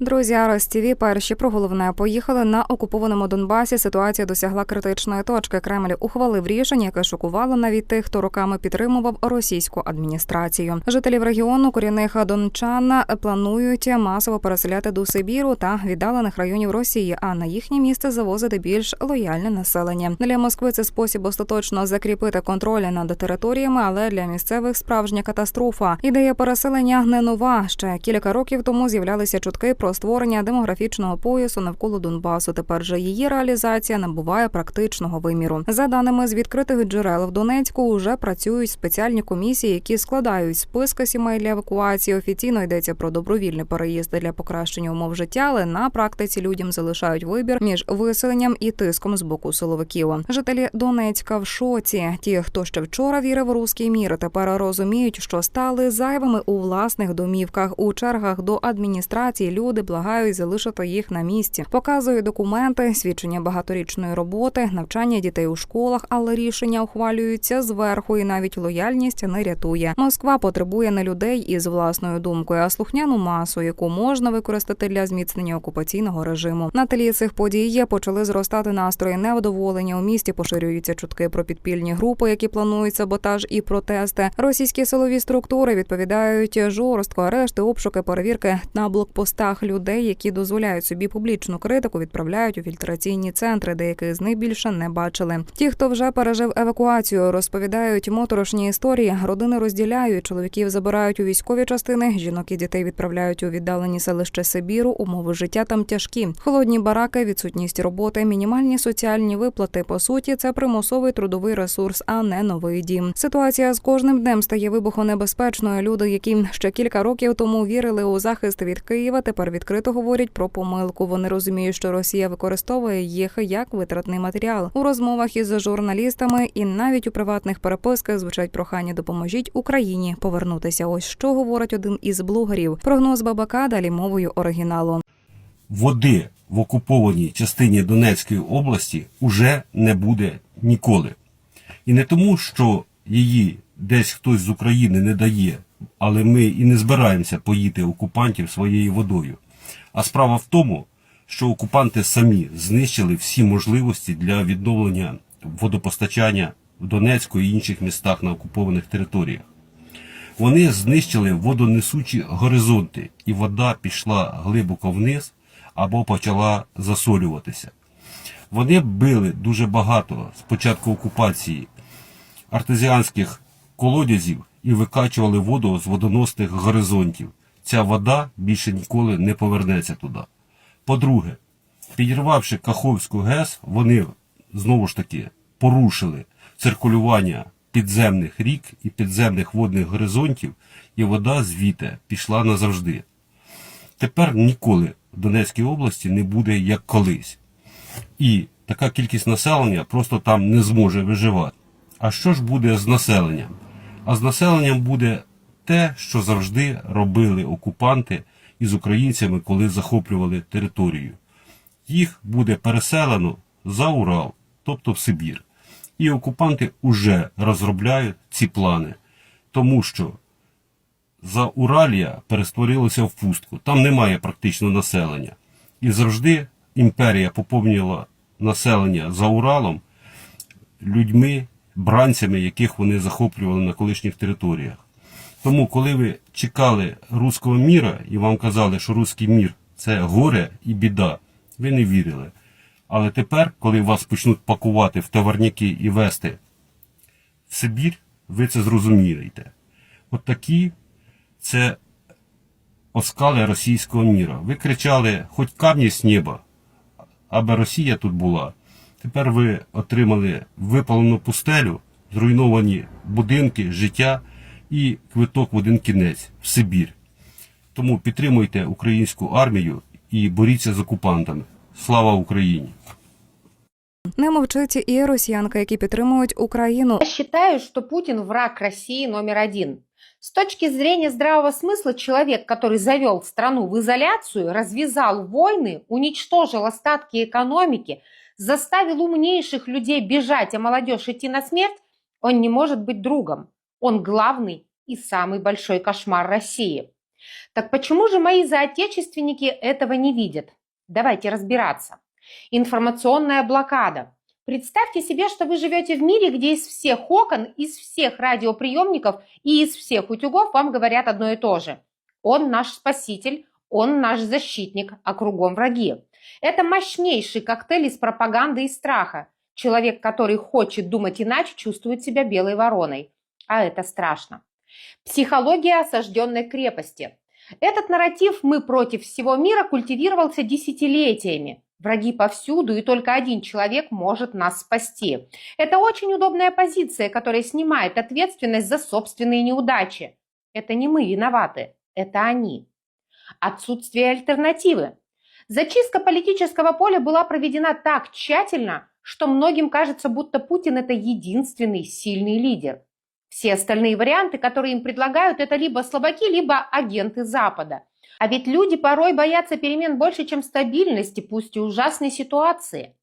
Друзі, Арос ТІВІ перші про головне поїхали на окупованому Донбасі. Ситуація досягла критичної точки. Кремль ухвалив рішення, яке шокувало навіть тих, хто роками підтримував російську адміністрацію. Жителів регіону корінних дончан планують масово переселяти до Сибіру та віддалених районів Росії, а на їхнє місце завозити більш лояльне населення. Для Москви це спосіб остаточно закріпити контроль над територіями, але для місцевих справжня катастрофа. Ідея переселення не нова. Ще кілька років тому з'являлися чутки про створення демографічного поясу навколо Донбасу. Тепер же її реалізація набуває практичного виміру. За даними з відкритих джерел в Донецьку, вже працюють спеціальні комісії, які складають списки сімей для евакуації. Офіційно йдеться про добровільний переїзд для покращення умов життя, але на практиці людям залишають вибір між виселенням і тиском з боку силовиків. Жителі Донецька в шоці. Ті, хто ще вчора вірив в руський мір, тепер розуміють, що стали зайвими у власних домівках. У чергах до адміністрації люди благають залишити їх на місці. Показують документи, свідчення багаторічної роботи, навчання дітей у школах, але рішення ухвалюються зверху, і навіть лояльність не рятує. Москва потребує не людей із власною думкою, а слухняну масу, яку можна використати для зміцнення окупаційного режиму. На тлі цих подій почали зростати настрої невдоволення. У місті поширюються чутки про підпільні групи, які планують саботаж і протести. Російські силові структури відповідають жорстко арешти, обшуки, перевірки на блокпостах людей, які дозволяють собі публічну критику, відправляють у фільтраційні центри, деяких з них більше не бачили. Ті, хто вже пережив евакуацію, розповідають моторошні історії. Родини розділяють, чоловіків забирають у військові частини, жінок і дітей відправляють у віддалені селища Сибіру. Умови життя там тяжкі. Холодні бараки, відсутність роботи, мінімальні соціальні виплати. По суті, це примусовий трудовий ресурс, а не новий дім. Ситуація з кожним днем стає вибухонебезпечною. Люди, які ще кілька років тому вірили у захист від Києва, тепер відкрито говорять про помилку. Вони розуміють, що Росія використовує їх як витратний матеріал у розмовах із журналістами, і навіть у приватних переписках звучать прохання допоможіть Україні повернутися. Ось що говорить один із блогерів. Прогноз Бабака далі мовою оригіналу. води в окупованій частині Донецької області уже не буде ніколи. І не тому, що її десь хтось з України не дає, але ми і не збираємося поїти окупантів своєю водою. А справа в тому, що окупанти самі знищили всі можливості для відновлення водопостачання в Донецьку і інших містах на окупованих територіях. Вони знищили водонесучі горизонти, і вода пішла глибоко вниз або почала засолюватися. Вони били дуже багато з початку окупації артезіанських колодязів і викачували воду з водоносних горизонтів. Ця вода більше ніколи не повернеться туди. По-друге, підірвавши Каховську ГЕС, вони знову ж таки порушили циркулювання підземних рік і підземних водних горизонтів, і вода звідти пішла назавжди. Тепер ніколи в Донецькій області не буде як колись. І така кількість населення просто там не зможе виживати. А що ж буде з населенням? А з населенням буде те, що завжди робили окупанти із українцями, коли захоплювали територію. Їх буде переселено за Урал, тобто в Сибір. І окупанти вже розробляють ці плани, тому що за Уралія перестворилося в пустку. Там немає практично населення. І завжди імперія поповнювала населення за Уралом людьми, бранцями, яких вони захоплювали на колишніх територіях. Тому, коли ви чекали руського міра і вам казали, що руський мір це горе і біда, ви не вірили. Але тепер, коли вас почнуть пакувати в товарняки і вести в Сибір, ви це зрозумієте. От такі це оскали російського міра. Ви кричали, хоч камні з неба, аби Росія тут була. Тепер ви отримали випалену пустелю, зруйновані будинки, життя і квиток в один кінець в Сибір. Тому підтримуйте українську армію і боріться з окупантами. Слава Україні! Не мовчить і росіянка, які підтримують Україну. Я считаю, что Путин враг России номер один. С точки зрения здравого смысла, человек, который завел страну в изоляцию, развязал войны, уничтожил остатки экономики, заставил умнейших людей бежать, а молодежь идти на смерть, он не может быть другом. Он главный и самый большой кошмар России. Так почему же мои соотечественники этого не видят? Давайте разбираться. Информационная блокада. Представьте себе, что вы живете в мире, где из всех окон, из всех радиоприемников и из всех утюгов вам говорят одно и то же. Он наш спаситель, он наш защитник, а кругом враги. Это мощнейший коктейль из пропаганды и страха. Человек, который хочет думать иначе, чувствует себя белой вороной. А это страшно. Психология осажденной крепости. Этот нарратив «мы против всего мира» культивировался десятилетиями. Враги повсюду, и только один человек может нас спасти. Это очень удобная позиция, которая снимает ответственность за собственные неудачи. Это не мы виноваты, это они. Отсутствие альтернативы. Зачистка политического поля была проведена так тщательно, что многим кажется, будто Путин – это единственный сильный лидер. Все остальные варианты, которые им предлагают, это либо слабаки, либо агенты Запада. А ведь люди порой боятся перемен больше, чем стабильности, пусть и ужасной ситуации.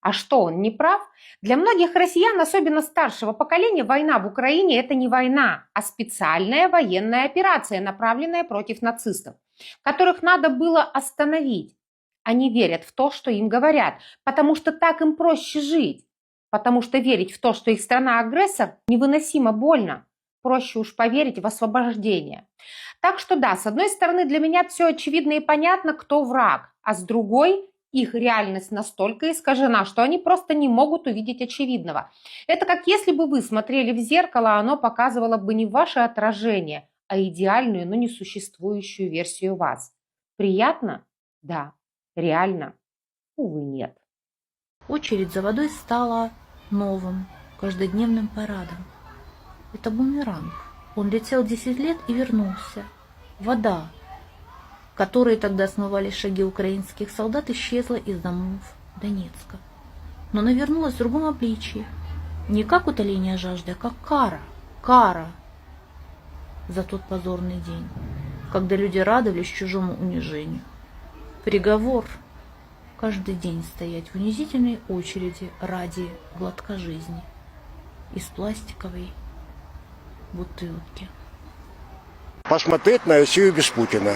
А что, он не прав? Для многих россиян, особенно старшего поколения, война в Украине – это не война, а специальная военная операция, направленная против нацистов, которых надо было остановить. Они верят в то, что им говорят, потому что так им проще жить. Потому что верить в то, что их страна агрессор, невыносимо больно. Проще уж поверить в освобождение. Так что да, с одной стороны, для меня все очевидно и понятно, кто враг, а с другой их реальность настолько искажена, что они просто не могут увидеть очевидного. Это как если бы вы смотрели в зеркало, а оно показывало бы не ваше отражение, а идеальную, но несуществующую версию вас. Приятно? Да. Реально? Увы, нет. Очередь за водой стала новым, каждодневным парадом. Это бумеранг. Он летел 10 лет и вернулся. Вода, которой тогда смывали шаги украинских солдат, исчезла из домов Донецка. Но она вернулась в другом обличии. Не как утоление жажды, а как кара. Кара за тот позорный день, когда люди радовались чужому унижению. Приговор каждый день стоять в унизительной очереди ради глотка жизни из пластиковой бутылки. посмотреть на Россию без Путина.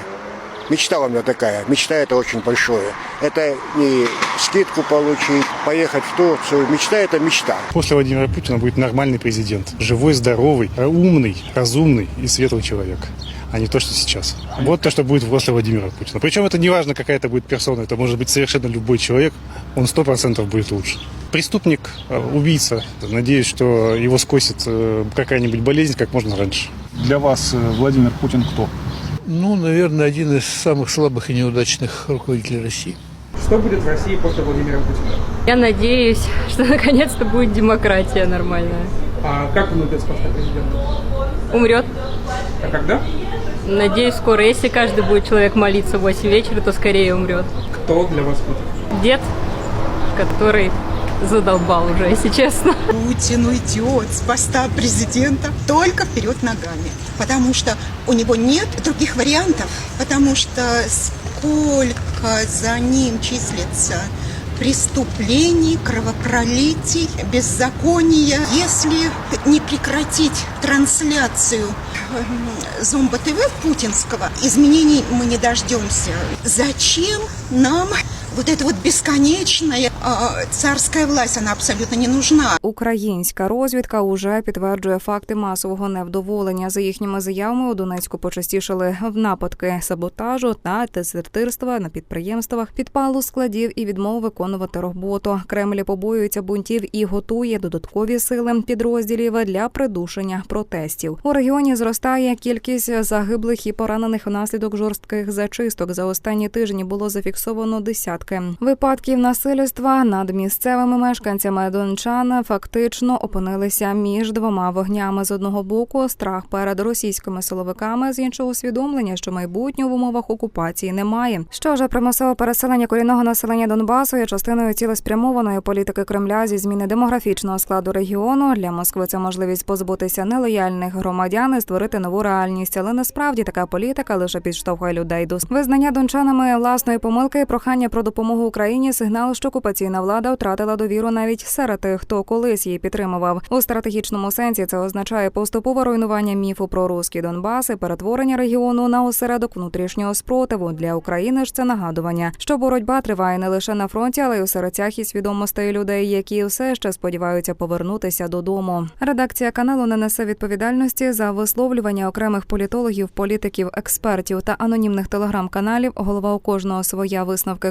Мечта у меня такая. Мечта это очень большое. Это не скидку получить, поехать в Турцию. Мечта это мечта. После Владимира Путина будет нормальный президент. Живой, здоровый, умный, разумный и светлый человек. А не то, что сейчас. Вот то, что будет после Владимира Путина. Причем это не важно, какая это будет персона. Это может быть совершенно любой человек. Он сто процентов будет лучше. Преступник, э, убийца. Надеюсь, что его скосит э, какая-нибудь болезнь как можно раньше. Для вас э, Владимир Путин кто? Ну, наверное, один из самых слабых и неудачных руководителей России. Что будет в России после Владимира Путина? Я надеюсь, что наконец-то будет демократия нормальная. А как он уйдет с поста президента? Умрет. А когда? Надеюсь, скоро, если каждый будет человек молиться в 8 вечера, то скорее умрет. Кто для вас Путин? Дед, который задолбал уже, если честно. Путин уйдет с поста президента только вперед ногами, потому что у него нет других вариантов, потому что сколько за ним числится преступлений, кровопролитий, беззакония. Если не прекратить трансляцию эм, Зомба ТВ путинского, изменений мы не дождемся. Зачем нам вот эта вот бесконечная царская власть, она абсолютно не нужна. Українська розвідка уже підтверджує факти масового невдоволення. За їхніми заявами у Донецьку почастішали в нападки саботажу та дезертирства на підприємствах, підпалу складів і відмову виконувати роботу. Кремль побоюється бунтів і готує додаткові сили підрозділів для придушення протестів. У регіоні зростає кількість загиблих і поранених внаслідок жорстких зачисток. За останні тижні було зафіксовано десятки випадків насильства над місцевими мешканцями дончан фактично опинилися між двома вогнями. З одного боку страх перед російськими силовиками, з іншого усвідомлення, що майбутнього в умовах окупації немає. Що ж, примусове переселення корінного населення Донбасу є частиною цілеспрямованої політики Кремля зі зміни демографічного складу регіону. Для Москви це можливість позбутися нелояльних громадян і створити нову реальність. Але насправді така політика лише підштовхує людей до визнання дончанами власної помилки і прохання про допомогу допомогу Україні сигнал, що окупаційна влада втратила довіру навіть серед тих, хто колись її підтримував. У стратегічному сенсі це означає поступове руйнування міфу про руський Донбас і перетворення регіону на осередок внутрішнього спротиву. Для України ж це нагадування, що боротьба триває не лише на фронті, але й у серцях і свідомостей людей, які все ще сподіваються повернутися додому. Редакція каналу не несе відповідальності за висловлювання окремих політологів, політиків, експертів та анонімних телеграм-каналів. Голова у кожного своя висновки